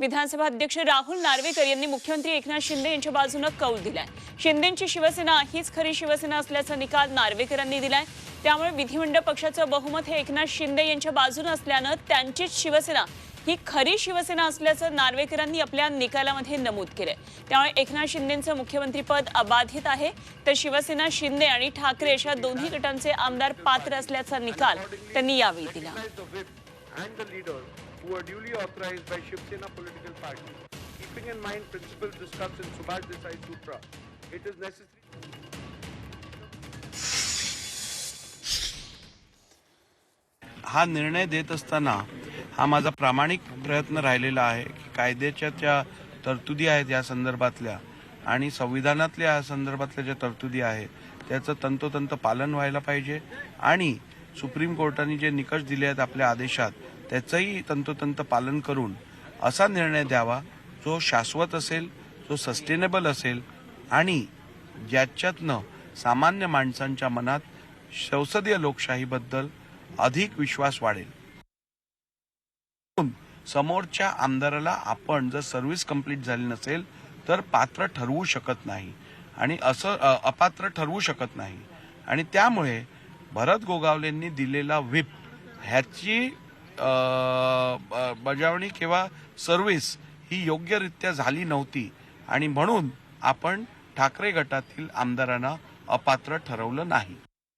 विधानसभा अध्यक्ष राहुल नार्वेकर यांनी मुख्यमंत्री एकनाथ शिंदे यांच्या बाजूनं कौल दिलाय. शिंदेची शिवसेना हीच खरी शिवसेना असल्याचा निकाल नार्वेकरांनी दिलाय. त्यामुळे विधिमंडळ पक्षाचं बहुमत हे एकनाथ शिंदे यांच्या बाजूनं असल्यानं त्यांचीच शिवसेना ही खरी शिवसेना असल्याचं नार्वेकरांनी आपल्या निकालामध्ये नमूद केलंय. त्यामुळे एकनाथ शिंदेचं मुख्यमंत्रीपद अबाधित आहे. तर शिवसेना शिंदे आणि ठाकरे अशा दोन्ही गटांचे आमदार पात्र असल्याचा निकाल त्यांनी यावेळी दिला. And the leaders who are duly authorized by Shiv Sena political party. Keeping in mind principles discussed in Subhash Desai Sutra, it is necessary. हा निर्णय देत असताना हा माझा प्रामाणिक प्रयत्न राहिलेला आहे की कायद्याच्या ज्या तरतुदी आहेत या संदर्भातल्या आणि संविधानातल्या या संदर्भातल्या ज्या तरतुदी आहेत त्याचं तंतोतंत पालन व्हायला पाहिजे आणि सुप्रीम कोर्टाने जे निकष दिले आहेत आपल्या आदेशात त्याचंही तंतोतंत पालन करून असा निर्णय द्यावा जो शाश्वत असेल जो सस्टेनेबल असेल आणि ज्याच्यातनं सामान्य माणसांच्या मनात संसदीय लोकशाहीबद्दल अधिक विश्वास वाढेल. म्हणून समोरच्या आमदाराला आपण जर सर्व्हिस कंप्लीट झाली नसेल तर पात्र ठरवू शकत नाही. आणि असं अपात्र ठरवू शकत नाही. आणि त्यामुळे भरत गोगावलेंनी दिलेला व्हिप ह्याची ब- बजावणी किंवा सर्व्हिस ही योग्यरित्या झाली नव्हती. आणि म्हणून आपण ठाकरे गटातील आमदारांना अपात्र ठरवलं नाही.